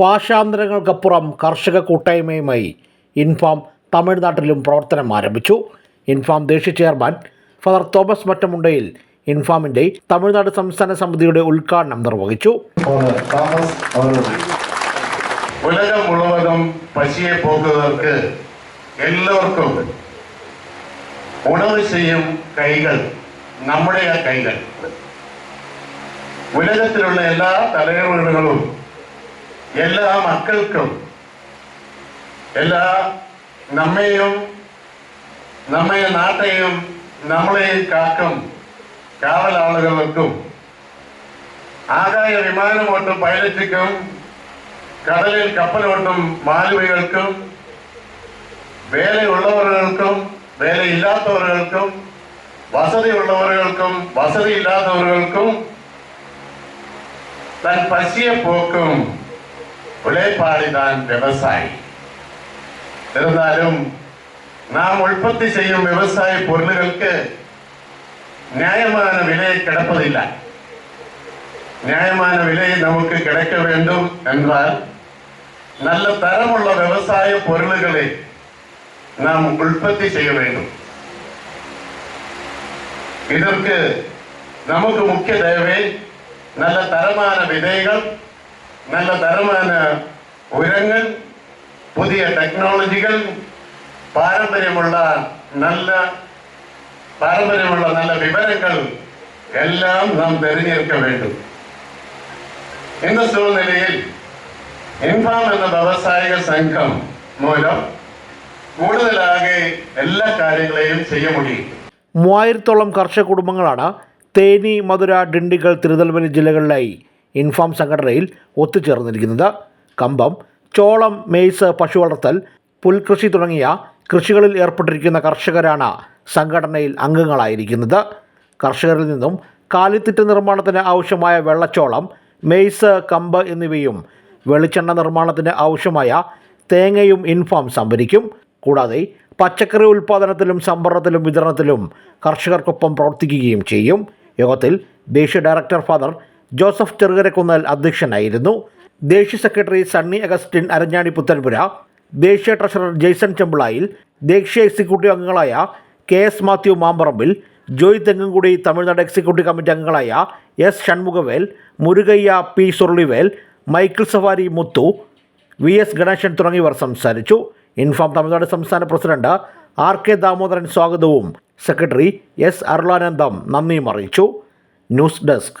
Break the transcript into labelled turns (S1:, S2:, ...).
S1: ഭാഷാന്തരങ്ങൾക്കപ്പുറം കർഷക കൂട്ടായ്മയുമായി ഇൻഫാം തമിഴ്നാട്ടിലും പ്രവർത്തനം ആരംഭിച്ചു. ഇൻഫാം ദേശീയ ചെയർമാൻ ഫാദർ തോമസ് മറ്റമുണ്ടയിൽ ഇൻഫാമിന്റെ തമിഴ്നാട് സംസ്ഥാന സമിതിയുടെ ഉദ്ഘാടനം നിർവഹിച്ചു.
S2: ഉലകം
S3: മുഴുവതും പശിയെ പോകുന്നവർക്ക് എല്ലാവർക്കും ഉണവ് ചെയ്യും കൈകൾ നമ്മുടെ ആ കൈകൾ. ഉലകത്തിലുള്ള എല്ലാ തലമുറകളും എല്ലാ മക്കൾക്കും എല്ലാ നമ്മയും നമ്മയെ നാട്ടെയും നമ്മളെയും കാക്കും കാവലാളുകൾക്കും ആകായ വിമാനമോട്ടും പൈലറ്റിക്കും കടലിൽ കപ്പലോട്ടും മാലുവകൾക്കും വേലയുള്ളവരുകൾക്കും വേലയില്ലാത്തവരുകൾക്കും വസതിയുള്ളവരുകൾക്കും വസതിയില്ലാത്തവരുകൾക്കും തൻ പശിയെ പോക്കും. ഉழைப்பாளிதான் விவசாயி. இருந்தாலும் நாம் உற்பத்தி செய்யும் விவசாய பொருள்களுக்கு நியாயமான விலை கிடப்பதில்லை. நியாயமான விலை நமக்கு கிடைக்க வேண்டும் என்றால் நல்ல தரமுள்ள விவசாய பொருள்களை நாம் உற்பத்தி செய்ய வேண்டும். இதற்கு நமக்கு முக்கிய தேவை நல்ல தரமான விதைகள் നല്ല തരമാണ് ഉരങ്ങൾ പുതിയ ടെക്നോളജികൾ പാരമ്പര്യമുള്ള നല്ല പാരമ്പര്യമുള്ള നല്ല വിവരങ്ങൾ എല്ലാം നാം തിരഞ്ഞെടുക്ക വേണ്ടു ഇന്ന് നിലയിൽ ഇൻഫാം എന്ന വ്യവസായിക സംഘം മൂലം കൂടുതലാകെ എല്ലാ കാര്യങ്ങളെയും ചെയ്യ മുടിയും
S1: മൂവായിരത്തോളം കർഷക കുടുംബങ്ങളാണ് തേനി മധുര ഡിണ്ടിഗൾ തിരുനെൽവേലി ജില്ലകളിലായി ഇൻഫാം സംഘടനയിൽ ഒത്തുചേർന്നിരിക്കുന്നത്. കമ്പം ചോളം മെയ്സ് പശു വളർത്തൽ പുൽകൃഷി തുടങ്ങിയ കൃഷികളിൽ ഏർപ്പെട്ടിരിക്കുന്ന കർഷകരാണ് സംഘടനയിൽ അംഗങ്ങളായിരിക്കുന്നത്. കർഷകരിൽ നിന്നും കാലിത്തീറ്റ നിർമ്മാണത്തിന് ആവശ്യമായ വെള്ളച്ചോളം മെയ്സ് കമ്പ് എന്നിവയും വെളിച്ചെണ്ണ നിർമ്മാണത്തിന് ആവശ്യമായ തേങ്ങയും ഇൻഫാം സംഭരിക്കും. കൂടാതെ പച്ചക്കറി ഉൽപ്പാദനത്തിലും സംഭരണത്തിലും വിതരണത്തിലും കർഷകർക്കൊപ്പം പ്രവർത്തിക്കുകയും ചെയ്യും. യോഗത്തിൽ ദേശീയ ഡയറക്ടർ ഫാദർ ജോസഫ് ചെറുകരക്കുന്നൽ അധ്യക്ഷനായിരുന്നു. ദേശീയ secretary Sunny Augustine Aranjani Puthenpura ദേശീയ ട്രഷറർ ജെയ്സൺ ചെമ്പിളായിൽ ദേശീയ എക്സിക്യൂട്ടീവ് അംഗങ്ങളായ K S Mathew Mambarambil Joy Thengumkudi Tamil Nadu executive committee അംഗങ്ങളായ S Shanmugavel Murugaiah P Suralivel Michael Savari Muthu V S Ganesan തുടങ്ങിയവർ സംസാരിച്ചു. Inform Tamil Nadu സംസ്ഥാന president R K Damodaran സ്വാഗതവും secretary S Arulanandam നന്ദിയും അറിയിച്ചു. News desk.